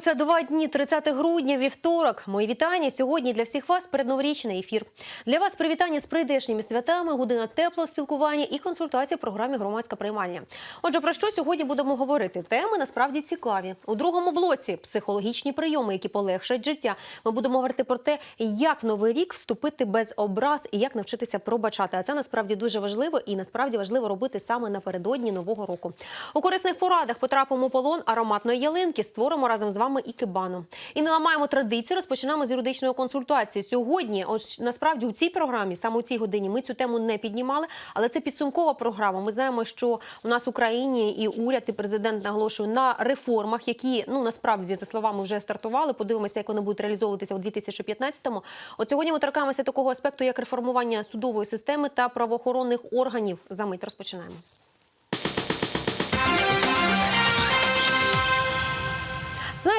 залишилося два дні, 30 грудня, вівторок. Мої вітання сьогодні для всіх вас передноворічний ефір. Для вас привітання з прийдешніми святами, година теплого спілкування і консультації в програмі Громадська приймальня. Отже, про що сьогодні будемо говорити? Теми насправді цікаві. У другому блоці психологічні прийоми, які полегшать життя. Ми будемо говорити про те, як в новий рік вступити без образ і як навчитися пробачати. А це насправді дуже важливо і насправді важливо робити саме напередодні нового року. У корисних порадах потрапимо полон ароматної ялинки. Створимо разом з вами і кибану. І не ламаємо традиції. Розпочинаємо з юридичної консультації. Сьогодні, ось насправді у цій програмі, саме у цій годині, ми цю тему не піднімали, але це підсумкова програма. Ми знаємо, що у нас в Україні і уряд, і президент наголошують на реформах, які ну насправді за словами вже стартували. Подивимося, як вони будуть реалізовуватися у 2015-му. От сьогодні ми торкаємося такого аспекту, як реформування судової системи та правоохоронних органів. За мить розпочинаємо.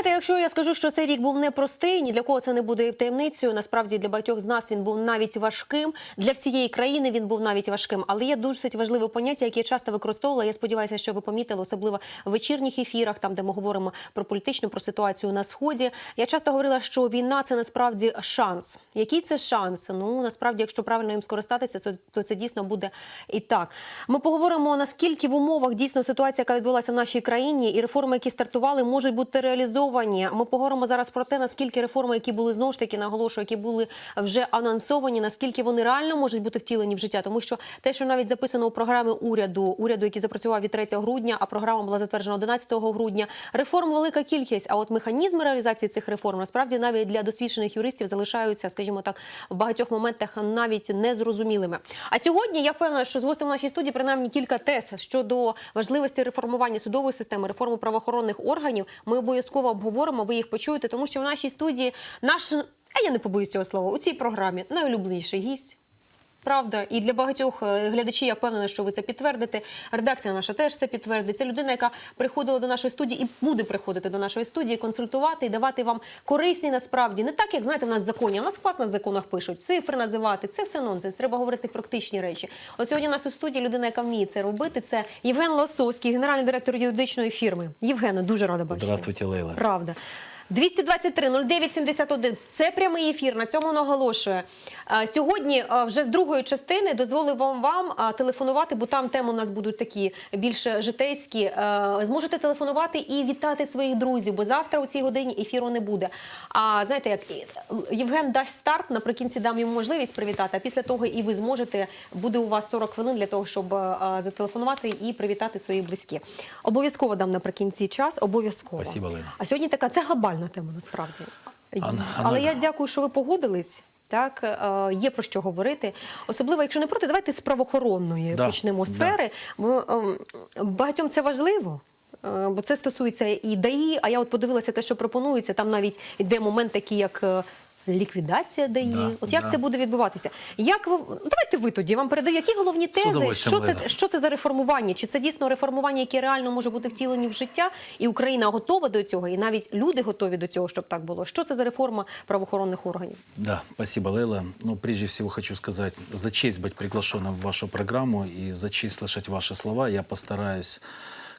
Знаєте, якщо я скажу, що цей рік був непростий, ні для кого це не буде таємницею. Насправді для багатьох з нас він був навіть важким. Для всієї країни він був навіть важким. Але є досить важливе поняття, яке я часто використовувала. Я сподіваюся, що ви помітили, особливо в вечірніх ефірах, там де ми говоримо про політичну про ситуацію на сході. Я часто говорила, що війна це насправді шанс. Який це шанс? Ну насправді, якщо правильно їм скористатися, то, то це дійсно буде і так. Ми поговоримо наскільки в умовах дійсно ситуація, яка відбулася в нашій країні, і реформи, які стартували, можуть бути реалізовані. Ми поговоримо зараз про те, наскільки реформи, які були знову ж таки наголошую, які були вже анонсовані, наскільки вони реально можуть бути втілені в життя, тому що те, що навіть записано у програмі уряду, уряду, який запрацював від 3 грудня, а програма була затверджена 11 грудня. Реформ велика кількість. А от механізми реалізації цих реформ насправді навіть для досвідчених юристів залишаються, скажімо так, в багатьох моментах навіть незрозумілими. А сьогодні я впевнена, що з в нашій студії принаймні кілька тез щодо важливості реформування судової системи, реформи правоохоронних органів. Ми обов'язково обговоримо. Ви їх почуєте, тому що в нашій студії наш, а я не побоюсь цього слова, у цій програмі найулюбленіший гість. Правда, і для багатьох е, глядачів я впевнена, що ви це підтвердите. Редакція наша теж це підтвердить. Це людина, яка приходила до нашої студії і буде приходити до нашої студії, консультувати і давати вам корисні насправді не так, як знаєте, в нас в законі. В нас класно в законах пишуть цифри називати. Це все нонсенс. Треба говорити практичні речі. От сьогодні у нас у студії людина, яка вміє це робити. Це Євген Лосовський, генеральний директор юридичної фірми. Євгена, дуже рада бачити. Здравствуйте, Лейла. Правда. 223 09 71 – це прямий ефір. На цьому наголошує. Сьогодні вже з другої частини дозволив вам вам телефонувати, бо там теми у нас будуть такі більш житейські. Зможете телефонувати і вітати своїх друзів, бо завтра у цій годині ефіру не буде. А знаєте, як Євген дасть старт, наприкінці дам йому можливість привітати. А після того і ви зможете. Буде у вас 40 хвилин для того, щоб зателефонувати і привітати своїх близьких. Обов'язково дам наприкінці час. Обов'язково. Спасибо, Лена. А сьогодні така це глобальна тема насправді. Але Анна- я дякую, що ви погодились. Так, е, є про що говорити. Особливо, якщо не проти, давайте з правоохоронної Да, почнемо да. сфери. Бо ем, багатьом це важливо. е, Бо це стосується і ДАІ, а я от подивилася те, що пропонується. Там навіть йде момент такий, як е, ліквідація ДАІ. Да, от як да. це буде відбуватися? Як ви ну, давайте ви тоді я вам передаю, які головні тези, удовольствием, що це, Лена. що це за реформування? Чи це дійсно реформування, яке реально може бути втілені в життя, і Україна готова до цього, і навіть люди готові до цього, щоб так було? Що це за реформа правоохоронних органів? Да, спасибо, Лейла. Ну, прежде всего хочу сказать, за честь быть приглашенным в вашу программу и за честь слышать ваши слова. Я постараюсь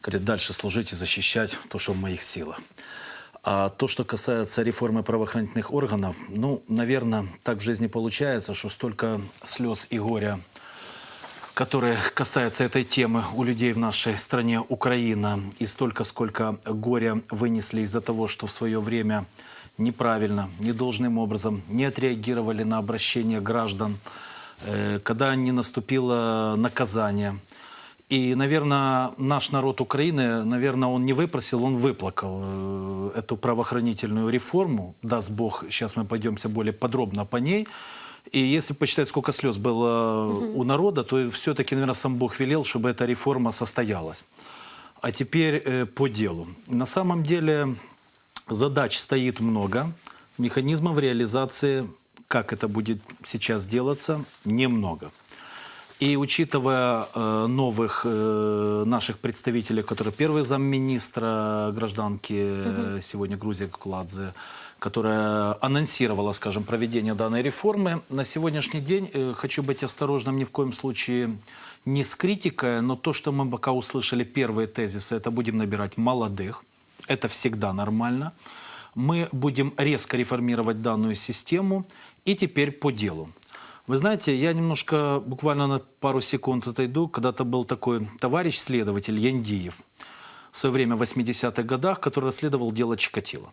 говорит, дальше служить и защищать то, что в моих силах. А то, что касается реформы правоохранительных органов, ну, наверное, так в жизни получается, что столько слез и горя которые касаются этой темы у людей в нашей стране Украина, и столько, сколько горя вынесли из-за того, что в свое время неправильно, недолжным образом не отреагировали на обращение граждан, э, когда не наступило наказание. И, наверное, наш народ Украины, наверное, он не выпросил, он выплакал э, эту правоохранительную реформу. Даст Бог, сейчас мы пойдемся более подробно по ней. И если посчитать, сколько слез было у народа, то все-таки, наверное, сам Бог велел, чтобы эта реформа состоялась. А теперь э, по делу. На самом деле задач стоит много, механизмов реализации, как это будет сейчас делаться, немного. И учитывая э, новых э, наших представителей, которые первый замминистра гражданки э, сегодня Грузия Кукладзе, которая анонсировала, скажем, проведение данной реформы, на сегодняшний день э, хочу быть осторожным ни в коем случае не с критикой, но то, что мы пока услышали первые тезисы, это будем набирать молодых, Это всегда нормально. Мы будем резко реформировать данную систему. И теперь по делу. Вы знаете, я немножко, буквально на пару секунд отойду. Когда-то был такой товарищ-следователь Яндиев в свое время, в 80-х годах, который расследовал дело Чикатило.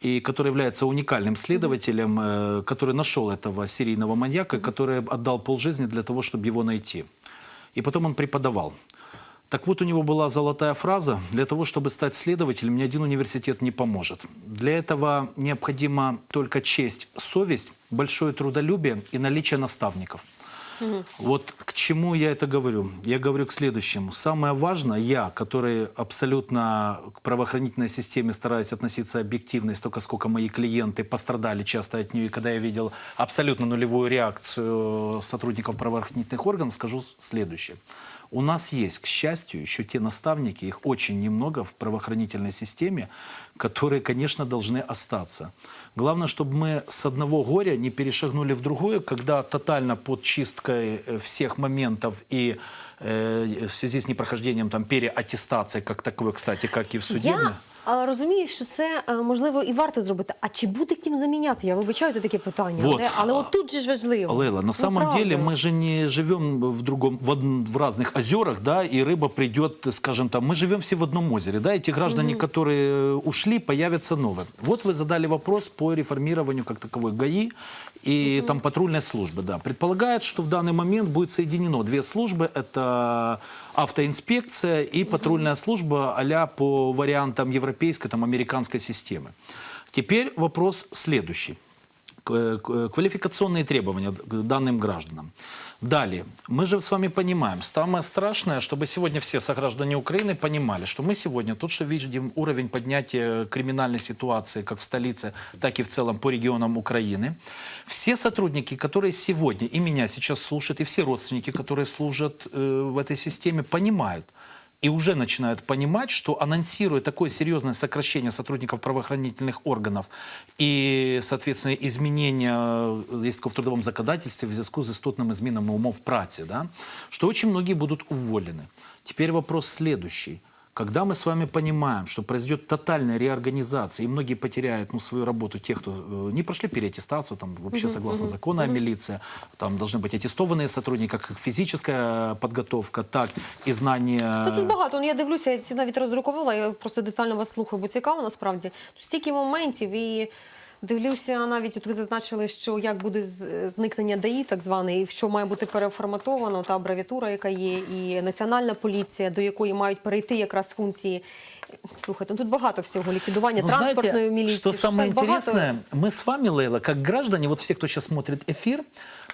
И который является уникальным следователем, э, который нашел этого серийного маньяка, который отдал полжизни для того, чтобы его найти. И потом он преподавал. Так вот, у него была золотая фраза, для того, чтобы стать следователем, ни один университет не поможет. Для этого необходима только честь, совесть, большое трудолюбие и наличие наставников. Вот к чему я это говорю? Я говорю к следующему. Самое важное, я, который абсолютно к правоохранительной системе стараюсь относиться объективно, и столько, сколько мои клиенты пострадали часто от нее, и когда я видел абсолютно нулевую реакцию сотрудников правоохранительных органов, скажу следующее. У нас есть, к счастью, еще те наставники, их очень немного в правоохранительной системе, которые, конечно, должны остаться. Главное, чтобы мы с одного горя не перешагнули в другое, когда тотально под чисткой э, всех моментов и э, в связи с непрохождением там, переаттестации, как таковой, кстати, как и в судебной. Я а, розумію, що це е, можливо і варто зробити. А чи буде ким заміняти? Я вибачаю за таке питання, Вот. але, але от тут же ж важливо. Лейла, на Ну, самом правда. деле мы же не живем в другом, в, од- в разных озерах, да, и рыба придет, скажем там, мы живем все в одном озере, да, и те граждане, которые э, ушли, появятся новые. Вот вы задали вопрос по реформированию как таковой ГАИ и там патрульной службы, да. Предполагает, что в данный момент будет соединено две службы, это автоинспекция и патрульная служба а по вариантам европейской, там, американской системы. Теперь вопрос следующий квалификационные требования к данным гражданам. Далее, мы же с вами понимаем, самое страшное, чтобы сегодня все сограждане Украины понимали, что мы сегодня тут, что видим уровень поднятия криминальной ситуации как в столице, так и в целом по регионам Украины. Все сотрудники, которые сегодня и меня сейчас слушают, и все родственники, которые служат э, в этой системе, понимают, и уже начинают понимать, что анонсируя такое серьезное сокращение сотрудников правоохранительных органов и, соответственно, изменения э, есть такое в трудовом законодательстве в связи с істотними змінами умов в праці, да, что очень многие будут уволены. Теперь вопрос следующий. Когда мы с вами понимаем, что произойдет тотальная реорганизация, и многие потеряют ну, свою работу, те, кто э, не прошли переаттестацию, там вообще согласно закону о милиции, там должны быть аттестованные сотрудники, как физическая подготовка, так и знания... Ну, тут багато. Ну, я дивлюся, я ці навіть роздрукувала, я просто детально вас слухаю, бо цікаво насправді. Тут стільки моментів і дивлюся навіть, от ви зазначили, що як буде зникнення ДАІ, так званий, і що має бути переформатовано, та абревіатура, яка є, і національна поліція, до якої мають перейти якраз функції. Слухайте, ну тут багато всього ліквідування Ну, транспортної знаете, міліції. что самое Все багато. интересное, мы с вами, Лейла, как граждане, вот все, кто сейчас смотрит эфир,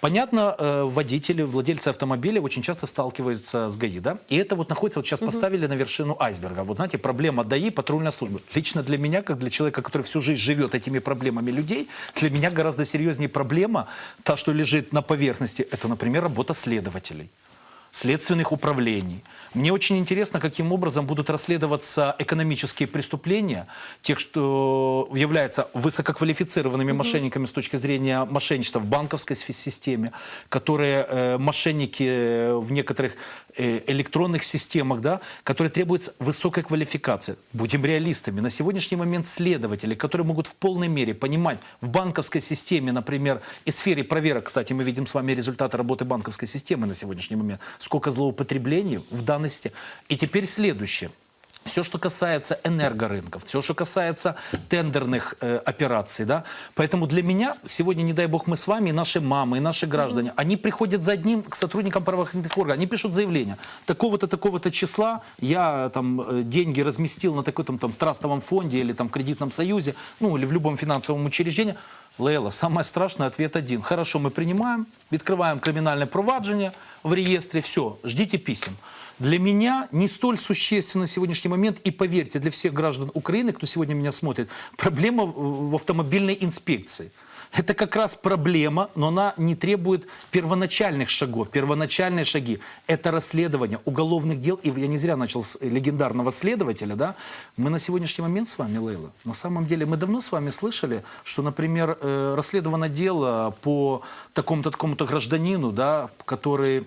понятно, э, водители, владельцы автомобилей очень часто сталкиваются с ГАИ, да? И это вот находится, вот сейчас поставили на вершину айсберга. Вот знаете, проблема ДАИ, патрульная служба. Лично для меня, как для человека, который всю жизнь живет этими проблемами людей, для меня гораздо серьезнее проблема, та, что лежит на поверхности, это, например, работа следователей следственных управлений. Мне очень интересно, каким образом будут расследоваться экономические преступления тех, что являются высококвалифицированными мошенниками с точки зрения мошенничества в банковской системе, которые э, мошенники э, в некоторых э, электронных системах, да, которые требуют высокой квалификации. Будем реалистами. На сегодняшний момент следователи, которые могут в полной мере понимать в банковской системе, например, и сфере проверок, кстати, мы видим с вами результаты работы банковской системы на сегодняшний момент, сколько злоупотреблений в данной системе. И теперь следующее. Все, что касается энергорынков, все, что касается тендерных э, операций, да. Поэтому для меня сегодня, не дай бог, мы с вами, и наши мамы, и наши граждане, они приходят за одним к сотрудникам правоохранительных органов, они пишут заявление. Такого-то, такого-то числа я там э, деньги разместил на такой-то там трастовом фонде или там в кредитном союзе, ну или в любом финансовом учреждении. Лейла, самое страшное, ответ один. Хорошо, мы принимаем, открываем криминальное проваджение в реестре, все, ждите писем. Для меня не столь существенно сегодняшний момент, и поверьте, для всех граждан Украины, кто сегодня меня смотрит, проблема в в автомобильной инспекции. Это как раз проблема, но она не требует первоначальных шагов. Первоначальные шаги – это расследование уголовных дел. И я не зря начал с легендарного следователя. Да? Мы на сегодняшний момент с вами, Лейла, на самом деле, мы давно с вами слышали, что, например, э, расследовано дело по такому-то такому-то гражданину, да, который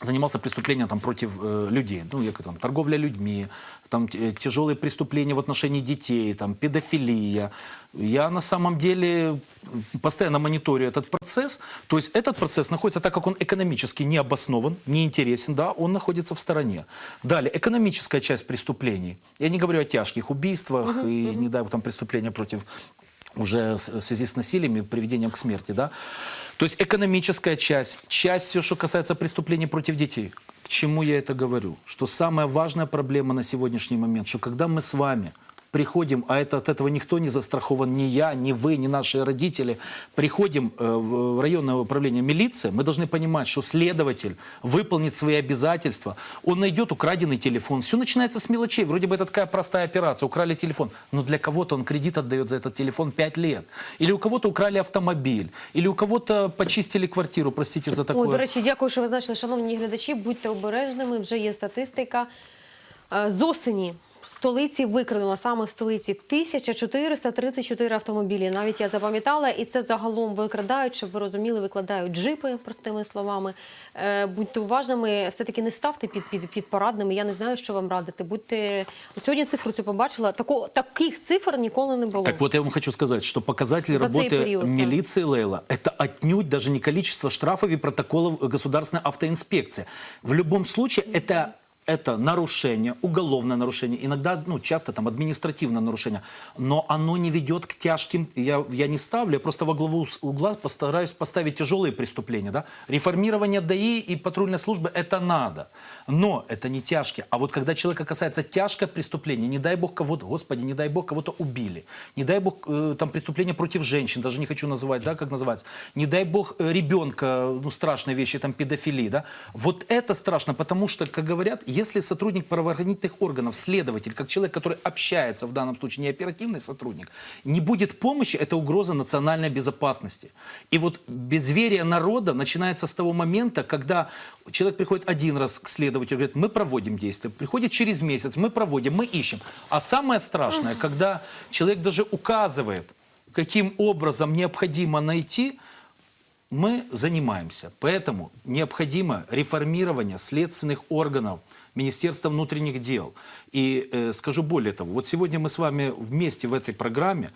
занимался преступлением там, против э, людей, ну, як там, торговля людьми, там, э, тяжелые преступления в отношении детей, там, педофилия. Я на самом деле постоянно мониторю этот процесс. То есть этот процесс находится, так как он экономически не обоснован, не интересен, да, он находится в стороне. Далее, экономическая часть преступлений. Я не говорю о тяжких убийствах и, не дай бог, там, преступления против уже в связи с насилием и приведением к смерти, да. То есть экономическая часть, часть все, что касается преступлений против детей. К чему я это говорю? Что самая важная проблема на сегодняшний момент, что когда мы с вами приходим, а это, от этого никто не застрахован, ни я, ни вы, ни наши родители, приходим э, в районное управление милиции, мы должны понимать, что следователь выполнит свои обязательства, он найдет украденный телефон. Все начинается с мелочей. Вроде бы это такая простая операция. Украли телефон. Но для кого-то он кредит отдает за этот телефон 5 лет. Или у кого-то украли автомобиль. Или у кого-то почистили квартиру, простите за такое. Ой, до речі, дякую, що ви значили, шановні глядачі. Будьте обережними. Вже є статистика. Е, З осені в столиці викрадено саме в столиці 1434 автомобілі. Навіть я запам'ятала, і це загалом викрадають, щоб ви розуміли, викладають джипи, простими словами. Е, Будьте уважними, все-таки не ставте під, під, під порадними. Я не знаю, що вам радити. Будьте От сьогодні цифру цю побачила. Тако, таких цифр ніколи не було. Так вот я вам хочу сказать, что показатель За цей работы период, да. милиции, Лейла, это отнюдь даже не количество штрафов и протоколов государственной автоинспекции. В любом случае это это нарушение, уголовное нарушение, иногда, ну, часто там административное нарушение, но оно не ведет к тяжким, я, я не ставлю, я просто во главу угла постараюсь поставить тяжелые преступления, да. Реформирование ДАИ и патрульной службы это надо, но это не тяжкие. А вот когда человека касается тяжкое преступление, не дай бог кого-то, господи, не дай бог кого-то убили, не дай бог э, там преступление против женщин, даже не хочу называть, да, как называется, не дай бог э, ребенка, ну, страшные вещи, там, педофилии, да, вот это страшно, потому что, как говорят, если сотрудник правоохранительных органов, следователь, как человек, который общается, в данном случае не оперативный сотрудник, не будет помощи, это угроза национальной безопасности. И вот безверие народа начинается с того момента, когда человек приходит один раз к следователю, говорит, мы проводим действия, приходит через месяц, мы проводим, мы ищем. А самое страшное, когда человек даже указывает, каким образом необходимо найти, мы занимаемся. Поэтому необходимо реформирование следственных органов Министерства внутренних дел. И э, скажу более того, вот сегодня мы с вами вместе в этой программе,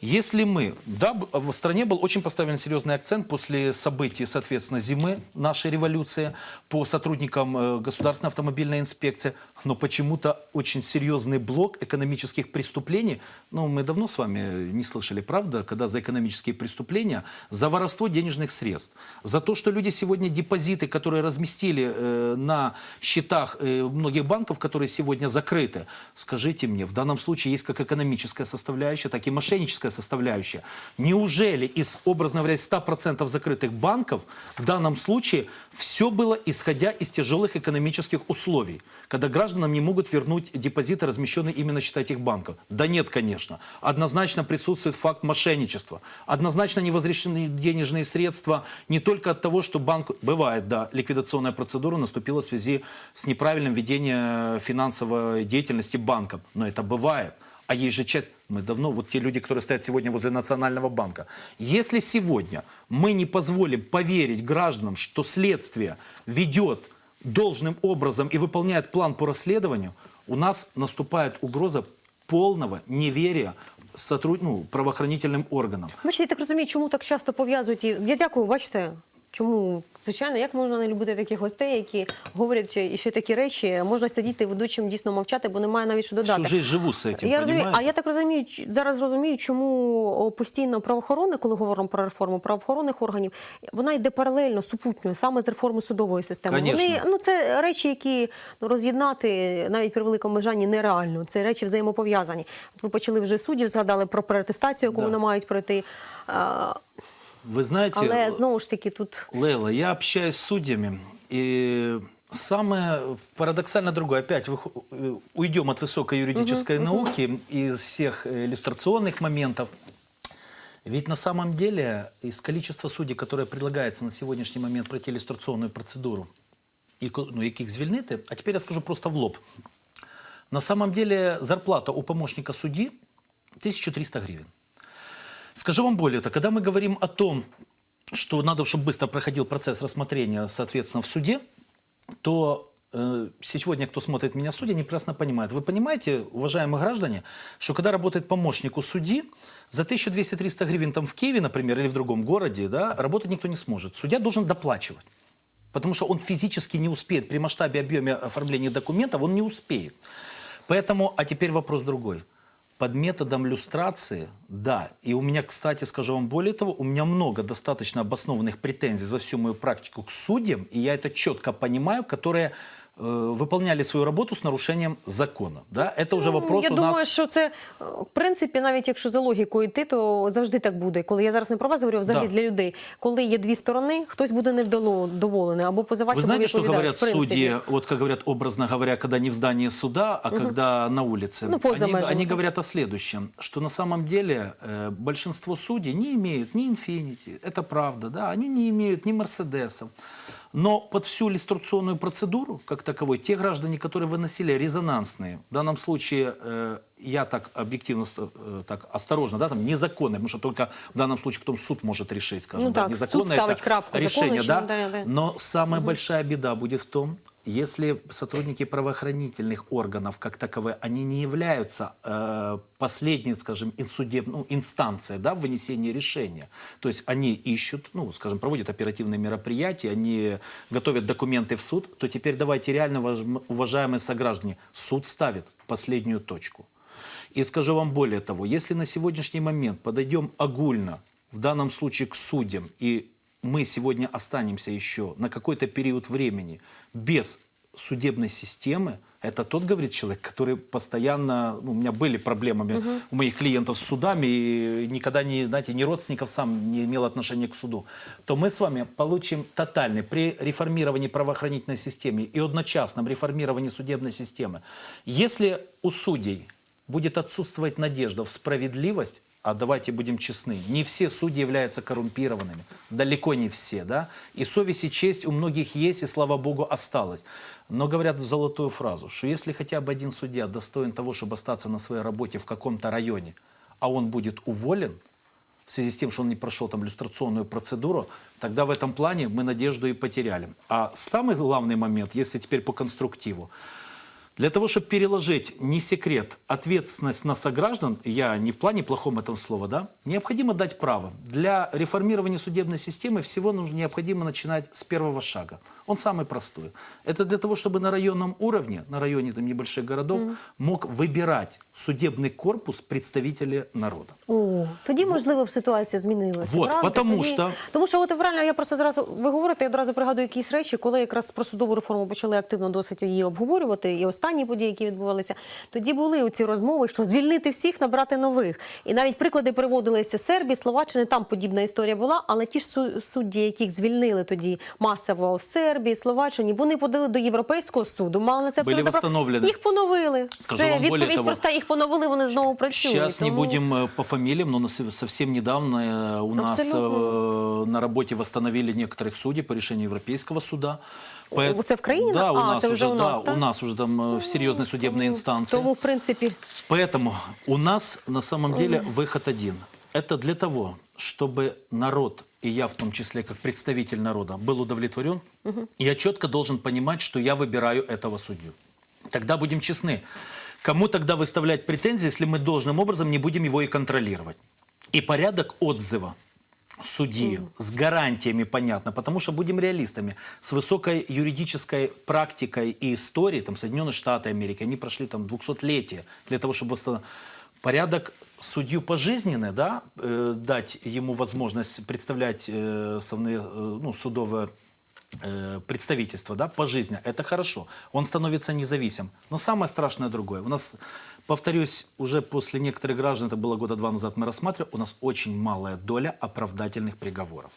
если мы, да, в стране был очень поставлен серьезный акцент после событий, соответственно, зимы нашей революции по сотрудникам э, Государственной автомобильной инспекции, но почему-то очень серьезный блок экономических преступлений, ну, мы давно с вами не слышали, правда, когда за экономические преступления, за воровство денежных средств, за то, что люди сегодня депозиты, которые разместили э, на счетах э, многих банков, которые сегодня закрыты, скажите мне, в данном случае есть как экономическая составляющая, так и мошенническая составляющая. Неужели из, образно говоря, 100% закрытых банков в данном случае все было исходя из тяжелых экономических условий, когда гражданам не могут вернуть депозиты, размещенные именно счета этих банков? Да нет, конечно. Однозначно присутствует факт мошенничества. Однозначно невозвращенные денежные средства не только от того, что банк... Бывает, да, ликвидационная процедура наступила в связи с неправильным ведением финансовой деятельности банком. Но это бывает. А есть же часть, мы давно, вот те люди, которые стоят сегодня возле Национального банка. Если сегодня мы не позволим поверить гражданам, что следствие ведет должным образом и выполняет план по расследованию, у нас наступает угроза полного неверия сотруд... ну, правоохранительным органам. Бачите, я так розумію, чому так часто пов'язують. Я дякую, бачите. Чому звичайно, як можна не любити таких гостей, які говорять і ще такі речі? Можна сидіти ведучим дійсно мовчати, бо немає навіть що додати. Всю живу з цим, я розумію, а я так розумію, зараз розумію, чому постійно правоохоронне, коли говоримо про реформу правоохоронних органів, вона йде паралельно, супутньо, саме з реформи судової системи. Вони ну це речі, які ну, роз'єднати навіть при великому бажанні нереально. Це речі взаємопов'язані. Ви почали вже суддів, згадали про перетестацію, яку Да. вони мають пройти. Вы знаете, але знову ж таки тут Лейла, я общаюсь с судьями, и самое парадоксально другое, опять э, уйдем от высокой юридической науки, из всех э, иллюстрационных моментов. Ведь на самом деле из количества судей, которое предлагается на сегодняшний момент пройти иллюстрационную процедуру, і ко- ну, яких звільнити, а теперь я скажу просто в лоб. На самом деле зарплата у помощника судьи 1300 гривен. Скажу вам более того, когда мы говорим о том, что надо, чтобы быстро проходил процесс рассмотрения, соответственно, в суде, то э, сегодня, кто смотрит меня судьи, они прекрасно понимают. Вы понимаете, уважаемые граждане, что когда работает помощник у судьи, за 1200-300 гривен там в Киеве, например, или в другом городе, да, работать никто не сможет. Судья должен доплачивать. Потому что он физически не успеет при масштабе объеме оформления документов, он не успеет. Поэтому, а теперь вопрос другой. Под методом люстрации, да. И у меня, кстати, скажу вам более того, у меня много достаточно обоснованных претензий за всю мою практику к судьям, и я это четко понимаю, которые э, выполняли свою работу с нарушением закона. Да? Это уже вопрос Ну, Я у думаю, нас... що це е, в принципі, навіть якщо за логікою йти, то завжди так буде. Коли я зараз не про вас говорю, а взагалі Да. для людей, коли є дві сторони, хтось буде недоволений, або позивач Вы або знаете, что відповідач, говорят в принципі. судьи, вот как говорят образно говоря, когда не в здании суда, а когда на улице? Ну, поза они, межами, они да. говорят о следующем, что на самом деле э, большинство судей не имеют ни инфинити, это правда, да, они не имеют ни Мерседесов. Но под всю иллюстрационную процедуру, как таковой, те граждане, которые выносили резонансные, в данном случае э, я так объективно, э, так осторожно, да, там незаконные, потому что только в данном случае потом суд может решить, скажем, Ну да, так, суд незаконное ставить это крапку, решение, да, да, да. но самая большая беда будет в том, если сотрудники правоохранительных органов как таковые, они не являются э, последней, скажем, инсудеб- ну, инстанцией да, в вынесении решения. То есть они ищут, ну, скажем, проводят оперативные мероприятия, они готовят документы в суд, то теперь давайте реально, уваж- уважаемые сограждане, суд ставит последнюю точку. И скажу вам более того, если на сегодняшний момент подойдем огульно, в данном случае к судьям, и мы сегодня останемся еще на какой-то период времени без судебной системы, это тот, говорит человек, который постоянно, ну, у меня были проблемы у моих клиентов с судами, и никогда не, знаете, ни родственников сам не имел отношения к суду, то мы с вами получим тотальный при реформировании правоохранительной системы и одночасном реформировании судебной системы. Если у судей будет отсутствовать надежда в справедливость, а давайте будем честны, не все судьи являются коррумпированными, далеко не все, да, и совесть и честь у многих есть, и слава богу осталось. Но говорят золотую фразу, что если хотя бы один судья достоин того, чтобы остаться на своей работе в каком-то районе, а он будет уволен, в связи с тем, что он не прошел там иллюстрационную процедуру, тогда в этом плане мы надежду и потеряли. А самый главный момент, если теперь по конструктиву, для того, чтобы переложить, не секрет, ответственность на сограждан, я не в плане плохом этом слова, да, необходимо дать право. Для реформирования судебной системы всего нужно, необходимо начинать с первого шага. Он самый простой. Это для того, чтобы на районном уровне, на районе там, небольших городов, мог выбирать судебный корпус представителей народа. О, тоді можливо б ситуація змінилася. Вот, правда? потому Тоді- що- тому що от правильно я просто зразу ви говорите, я одразу пригадую якісь речі, коли якраз про судову реформу почали активно досить її обговорювати, і останні події, які відбувалися, тоді були оці розмови, що звільнити всіх, набрати нових. І навіть приклади приводилися Сербії, Словаччини, там подібна історія була. Але ті ж су- судді, яких звільнили тоді масово в Сербії, Словаччині, вони подали до Європейського суду. Мали на це Були встановлені. Їх поновили. Скажу Все, вам відповідь проста. Їх поновили, вони знову працюють. Сейчас не Тому- будем э, по фамилиям, но нас- совсем недавно э, у нас Абсолютно. э, на работе восстановили некоторых судей по решению Европейского суда. О, це в країні? Да, у А, нас це вже уже, у нас, да, так? у нас уже там э, в серьезной судебной инстанции. Тому, в принципі, Поэтому у нас на самом деле выход один. Это для того, чтобы народ, и я в том числе как представитель народа, был удовлетворен, я четко должен понимать, что я выбираю этого судью. Тогда будем честны. Кому тогда выставлять претензии, если мы должным образом не будем его и контролировать? И порядок отзыва судьи с гарантиями понятно, потому что будем реалистами. С высокой юридической практикой и историей, там Соединенные Штаты Америки, они прошли там 200-летие для того, чтобы восстанов- порядок судью пожизненный, да, э, дать ему возможность представлять э, совные, э, ну, судовое представительство, да, пожизненно, это хорошо. Он становится независим. Но самое страшное другое. У нас, повторюсь, уже после некоторых граждан, это было года два назад мы рассматривали, у нас очень малая доля оправдательных приговоров.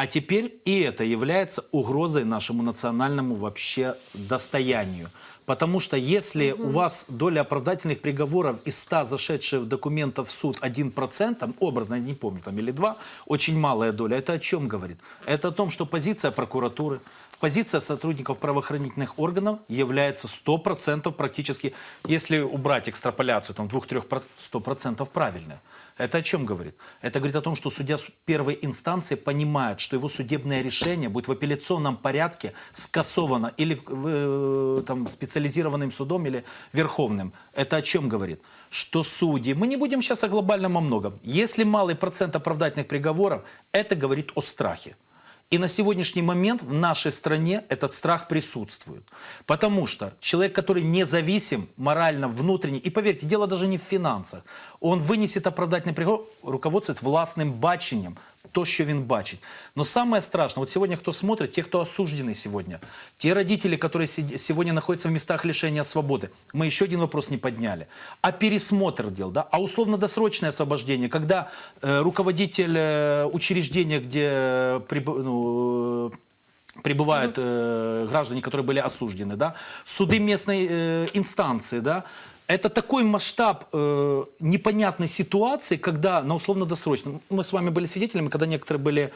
А теперь и это является угрозой нашему национальному вообще достоянию. Потому что если у вас доля оправдательных приговоров из 100 зашедших документов в суд 1%, там, образно, я не помню, там или 2, очень малая доля, это о чем говорит? Это о том, что позиция прокуратуры, позиция сотрудников правоохранительных органов является 100% практически, если убрать экстраполяцию, там 2-3%, 100% правильная. Это о чем говорит? Это говорит о том, что судья первой инстанции понимает, что его судебное решение будет в апелляционном порядке скасовано или э, там, специализированным судом, или верховным. Это о чем говорит? Что судьи, мы не будем сейчас о глобальном о многом, если малый процент оправдательных приговоров, это говорит о страхе. И на сегодняшний момент в нашей стране этот страх присутствует. Потому что человек, который независим морально, внутренне, и поверьте, дело даже не в финансах, он вынесет оправдательный приговор, руководствует властным баченням, то, що він бачить. Но самое страшное, вот сегодня кто смотрит, те, кто осуждены сегодня, те родители, которые сегодня находятся в местах лишения свободы, мы еще один вопрос не подняли. А пересмотр дел, да, а условно-досрочное освобождение, когда э, руководитель э, учреждения, где э, прибы- ну, э, прибывают э, граждане, которые были осуждены, да, суды местной э, инстанции, да, это такой масштаб э, непонятной ситуации, когда на условно-досрочном, мы с вами были свидетелями, когда некоторые были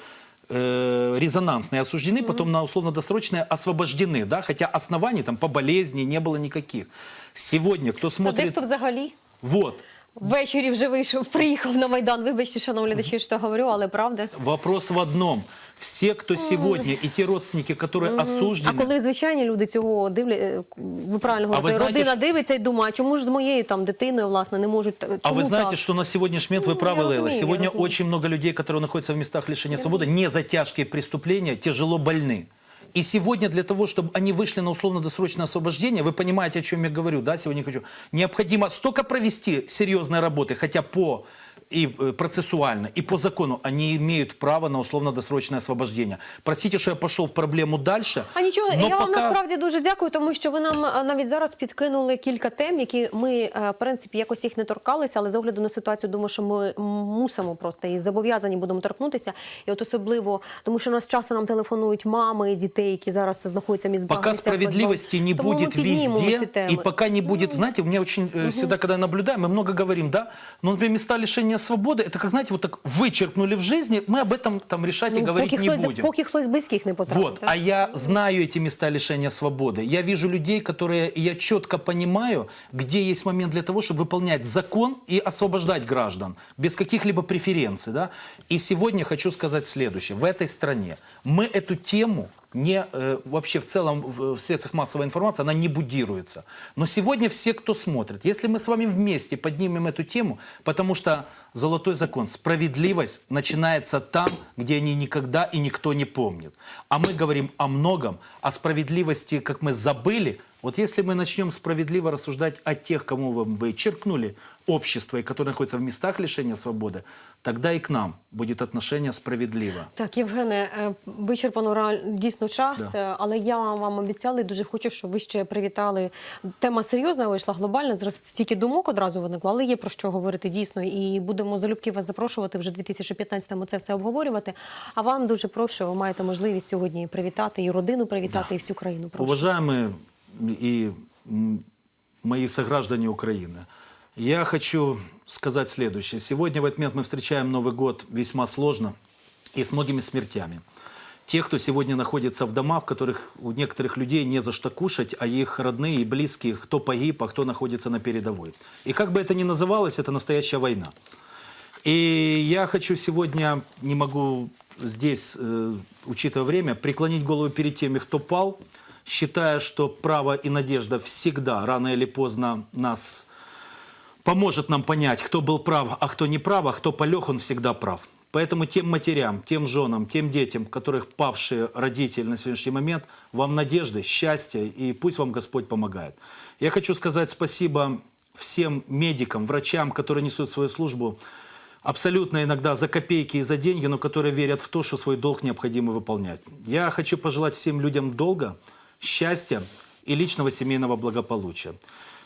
э, резонансные осуждены, потом на условно-досрочное освобождены, да, хотя оснований там по болезни не было никаких. Сегодня, кто смотрит... дехто взагалі Вот, ввечері вже вийшов, приїхав на Майдан. Вибачте, шановні глядачі, що говорю, але правда. вопрос в одном. Все, кто сегодня, и те родственники, которые А осуждены... коли звичайні люди цього дивлять, ви правильно А ви говорите, знаєте, родина що- дивиться і думає, а чому ж з моєю там дитиною, власне, не можуть так- А чому вы знаете, так? что на сегодняшний момент, вы Ну, правы, я Лейла, разумею, я сегодня разумею. очень много людей, которые находятся в местах лишения свободы, не за тяжкие преступления, тяжело больны. И сегодня для того, чтобы они вышли на условно-досрочное освобождение, вы понимаете, о чем я говорю, да, сегодня хочу, необходимо столько провести серьезной работы, хотя по и э, процессуально, и по закону они имеют право на условно-досрочное освобождение. Простите, что я пошел в проблему дальше. А нічого, но я вам пока- насправді дуже дякую, тому що ви нам е, навіть зараз підкинули кілька тем, які ми, е, в принципі, якось їх не торкалися, але з огляду на ситуацію, думаю, що ми м, мусимо просто і зобов'язані будемо торкнутися. І от особливо, тому що нас часто нам телефонують мами дітей, які зараз знаходяться між Пока справедливости не Тому ми будет піднімемо ці везде, теми. и пока не будет, знаете, у меня очень э, всегда, когда я наблюдаю, мы много говорим, да, но, например, лишения свободы, это как, знаете, вот так вычеркнули в жизни, мы об этом там решать и Ну, говорить поки не хтось, будем. поки хтось з близьких не потрапив. Вот, так? а я знаю эти места лишения свободы. Я вижу людей, которые, и я четко понимаю, где есть момент для того, чтобы выполнять закон и освобождать граждан без каких-либо преференций. Да? И сегодня хочу сказать следующее. В этой стране мы эту тему не, э, вообще в целом в, в средствах массовой информации, она не будируется. Но сегодня все, кто смотрит, если мы с вами вместе поднимем эту тему, потому что золотой закон, справедливость начинается там, где они никогда и никто не помнит. А мы говорим о многом, о справедливости, как мы забыли. Вот если мы начнем справедливо рассуждать о тех, кому вы вычеркнули общество, и которые находятся в местах лишения свободы, тогда и к нам будет отношение справедливо. Так, Євгене, е, вичерпано реаль- дійсно час, Да. е, але я вам обіцяла і дуже хочу, щоб ви ще привітали. Тема серйозна вийшла глобальна. Зараз стільки думок одразу виникло, але є про що говорити дійсно. І будемо залюбки вас запрошувати вже в 2015-му це все обговорювати. А вам дуже прошу, ви маєте можливість сьогодні привітати і родину привітати, і всю країну. Прошу. Уважаемые и мои сограждане Украины, я хочу сказать следующее. Сегодня в этот момент мы встречаем Новый год весьма сложно и с многими смертями. Те, кто сегодня находится в домах, в которых у некоторых людей не за что кушать, а их родные и близкие, кто погиб, а кто находится на передовой. И как бы это ни называлось, это настоящая война. И я хочу сегодня, не могу здесь, э, учитывая время, преклонить голову перед теми, кто пал, считая, что право и надежда всегда, рано или поздно, нас поможет нам понять, кто был прав, а кто не прав, а кто полег, он всегда прав. Поэтому тем матерям, тем женам, тем детям, которых павшие родители на сегодняшний момент, вам надежды, счастья и пусть вам Господь помогает. Я хочу сказать спасибо всем медикам, врачам, которые несут свою службу абсолютно иногда за копейки и за деньги, но которые верят в то, что свой долг необходимо выполнять. Я хочу пожелать всем людям долга, счастья и личного семейного благополучия.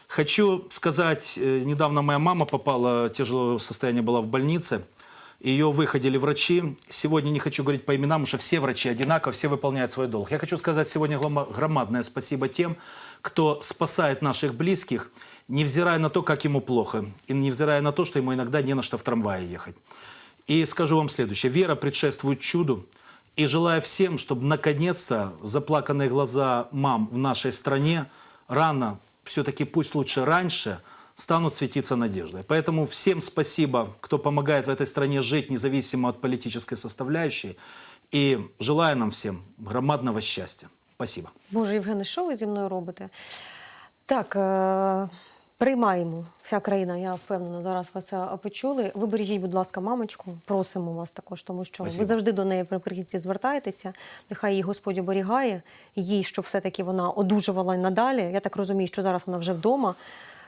Хочу сказать, э, недавно моя мама попала, тяжелое состояние была в больнице, ее выходили врачи. Сегодня не хочу говорить по именам, потому что все врачи одинаково, все выполняют свой долг. Я хочу сказать сегодня громадное спасибо тем, кто спасает наших близких, невзирая на то, как ему плохо, и невзирая на то, что ему иногда не на что в трамвае ехать. И скажу вам следующее. Вера предшествует чуду. И желаю всем, чтобы наконец-то заплаканные глаза мам в нашей стране рано, все-таки пусть лучше раньше, станут светиться надеждой. Поэтому всем спасибо, кто помогает в этой стране жить независимо от политической составляющей. И желаю нам всем громадного счастья. Спасибо. Боже, Євгене, що ви зі мною робите? Так, е- приймаємо вся країна, я впевнена, зараз вас почули. Ви бережіть, будь ласка, мамочку, просимо вас також, тому що ви завжди до неї наприкінці звертаєтеся. Нехай її Господь оберігає, їй, щоб все-таки вона одужувала надалі. Я так розумію, що зараз вона вже вдома.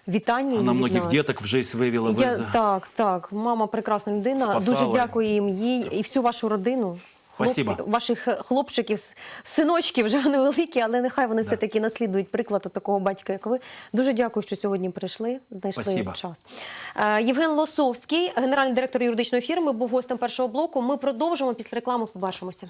Вітання їй Она від многих нас. деток в жизнь. Я, так, так. Мама прекрасна людина. Спасала. Дуже дякую їм їй і всю вашу родину. Хлопці, Спасибо. ваших е, хлопчиків, синочків вже вони великі, але нехай вони все таки наслідують приклад от такого батька, як ви. Дуже дякую, що сьогодні прийшли. Знайшли Спасибо. час. Е, Євген Лосовський, генеральний директор юридичної фірми, був гостем першого блоку. Ми продовжимо після реклами. Побачимося.